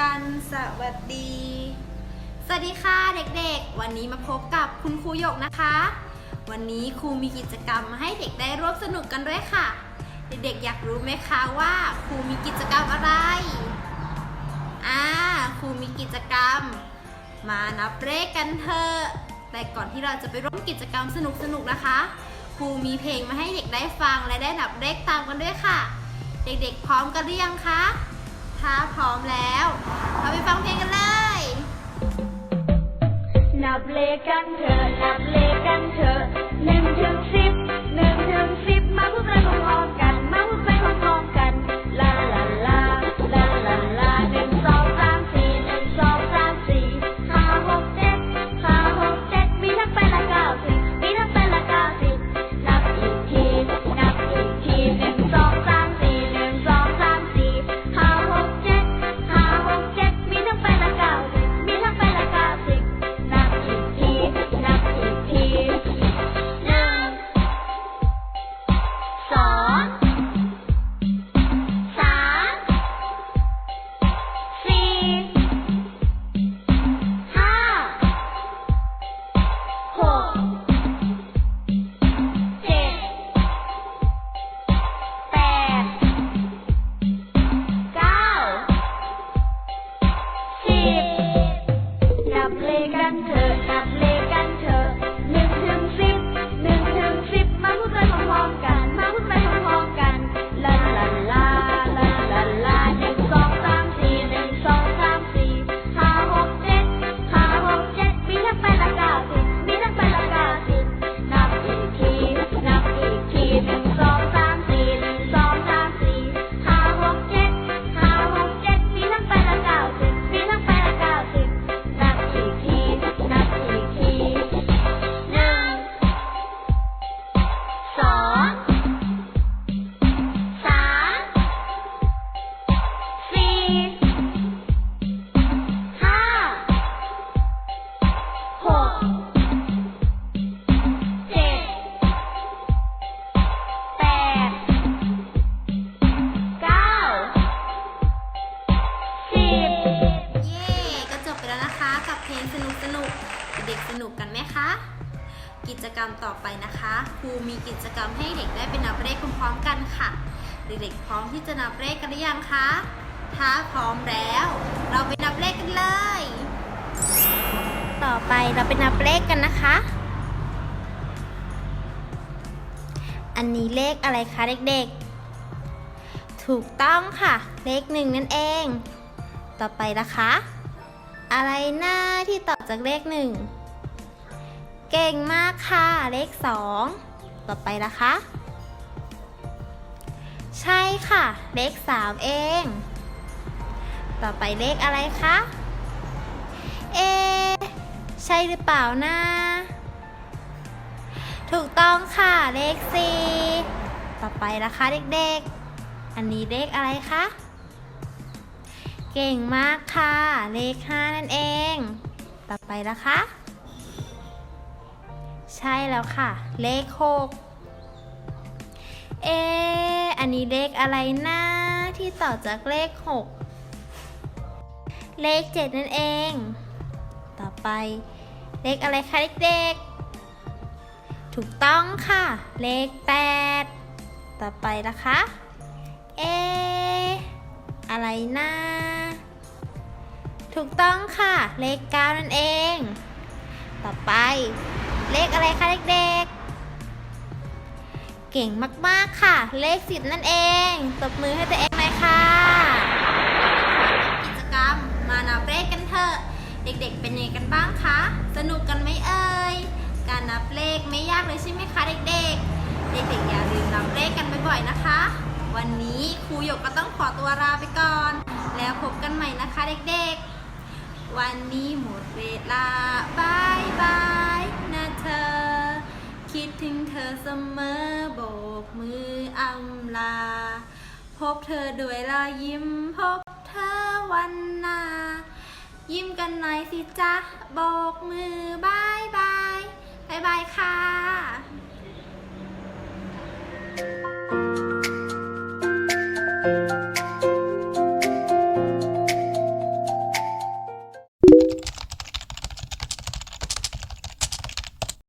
กันสวัสดี สวัสดีค่ะเด็กๆ วันนี้มาพบกับคุณครูหยกนะคะ วันนี้ครูมีกิจกรรมมาให้เด็กได้ร่วมสนุกกันด้วยค่ะ เด็กๆอยากรู้ไหมคะว่าครูมีกิจกรรมอะไรอ่าครูมีกิจกรรม มานับเลขกันเถอะแต่ก่อนที่เราจะไปร่วมกิจกรรมสนุกๆนะคะครูมีเพลงมาให้เด็กได้ฟังและได้นับเลขตามกันด้วยค่ะ เด็กๆพร้อมกันหรือยังคะ กันเถอะนับ กับเพลงสนุกสนุกเด็กสนุกกันไหมคะ กิจกรรมต่อไปนะคะครูมีกิจกรรมให้เด็กได้ไปนับเลขพร้อมๆกันค่ะ เด็กๆพร้อมที่จะนับเลขกันหรือยังคะถ้าพร้อมแล้ว เราไปนับเลขกันเลย ต่อไปเราไปนับเลขกันนะคะ อันนี้เลขอะไรคะเด็กๆ ถูกต้องค่ะ เลขหนึ่งนั่นเอง ต่อไปนะคะ อะไรหน้าที่ต่อจากเลขหนึ่ง เก่งมากค่ะ เลขสองต่อไปนะคะ ใช่ค่ะ เลขสามเอง ต่อไปเลขอะไรคะ เอ ใช่หรือเปล่านะ ถูกต้องค่ะ เลขสี่ต่อไปนะคะเด็กๆ อันนี้เลขอะไรคะ เก่งมากค่ะ เลขห้านั่นเอง ต่อไปนะคะ ใช่แล้วค่ะ เลขหกเออันนี้เลขอะไรนะที่ต่อจากเลขหกเลขเจ็ดนั่นเอง ต่อไป เลขอะไรคะเด็กๆ ถูกต้องค่ะ เลขแปดต่อไปนะคะ เออะไรนะ ถูกต้องค่ะ เลขเก้านั่นเอง ต่อไป เลขอะไรคะเด็กๆ เก่งมากๆค่ะ เลขสิบนั่นเอง ตบมือให้ตัวเองหน่อยค่ะกิจกรรมมานับเลขกันเถอะ เด็กๆ เป็นยังไงกันบ้างคะ สนุกกันไหมเอ่ย การนับเลขไม่ยากเลยใช่ไหมคะเด็กๆ เด็กๆ อย่าลืมนับเลขกันบ่อยๆ นะคะ วันนี้ครูหยกก็ต้องขอตัวลาไปก่อน แล้วพบกันใหม่นะคะเด็กๆ วันนี้หมดเวลาบายบายนะเธอ คิดถึงเธอเสมอโบกมืออำลา พบเธอด้วยรอยยิ้มพบเธอวันหน้า ยิ้มกันหน่อยสิจ๊ะโบกมือบายบายบายบายค่ะ